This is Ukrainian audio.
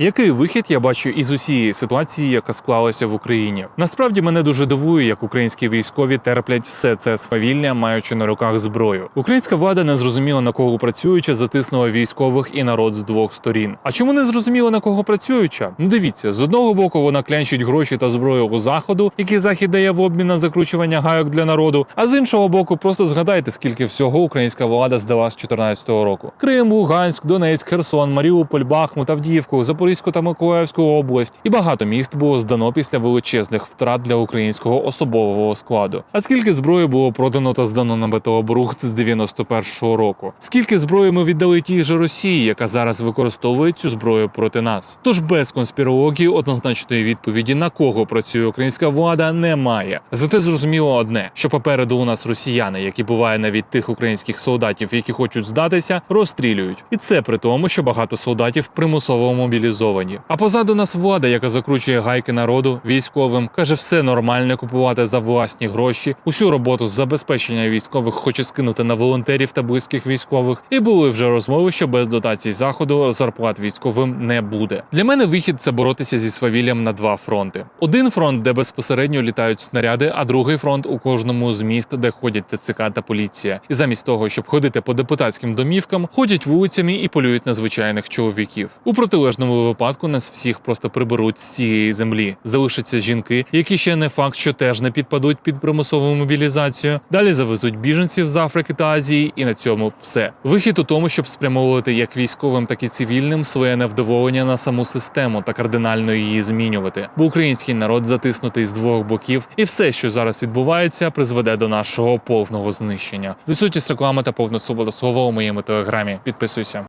Який вихід я бачу із усієї ситуації, яка склалася в Україні? Насправді мене дуже дивує, як українські військові терплять все це свавілля, маючи на руках зброю. Українська влада не зрозуміла на кого працююча, затиснула військових і народ з двох сторін. А чому не зрозуміла на кого працююча? Ну дивіться, з одного боку вона клянчить гроші та зброю у заходу, які захід дає в обмін на закручування гайок для народу. А з іншого боку, просто згадайте, скільки всього українська влада здала з 2014 року: Крим, Луганськ, Донецьк, Херсон, Маріуполь, Бахмут, Авдіївку, Запорізьку та Миколаївську область. І багато міст було здано після величезних втрат для українського особового складу. А скільки зброї було продано та здано на металобрухт з 91-го року? Скільки зброї ми віддали тій же Росії, яка зараз використовує цю зброю проти нас? Тож без конспірології однозначної відповіді на кого працює українська влада немає. Зате зрозуміло одне, що попереду у нас росіяни, які буває навіть тих українських солдатів, які хочуть здатися, розстрілюють. І це при тому, що багато солдатів примусово мобілізовані. А позаду нас влада, яка закручує гайки народу, військовим, каже, все нормально купувати за власні гроші. Усю роботу з забезпечення військових хоче скинути на волонтерів та близьких військових. І були вже розмови, що без дотацій заходу зарплат військовим не буде. Для мене вихід це боротися зі свавіллям на два фронти: один фронт, де безпосередньо літають снаряди, а другий фронт у кожному з міст, де ходять ТЦК та поліція. І замість того, щоб ходити по депутатським домівкам, ходять вулицями і полюють на звичайних чоловіків. У протилежному випадку нас всіх просто приберуть з цієї землі. Залишаться жінки, які ще не факт, що теж не підпадуть під примусову мобілізацію. Далі завезуть біженців з Африки та Азії, і на цьому все. Вихід у тому, щоб спрямовувати як військовим, так і цивільним своє невдоволення на саму систему та кардинально її змінювати. Бо український народ затиснутий з двох боків, і все, що зараз відбувається, призведе до нашого повного знищення. Відсутність реклами та повна свобода слова у моєму телеграмі. Підписуйся.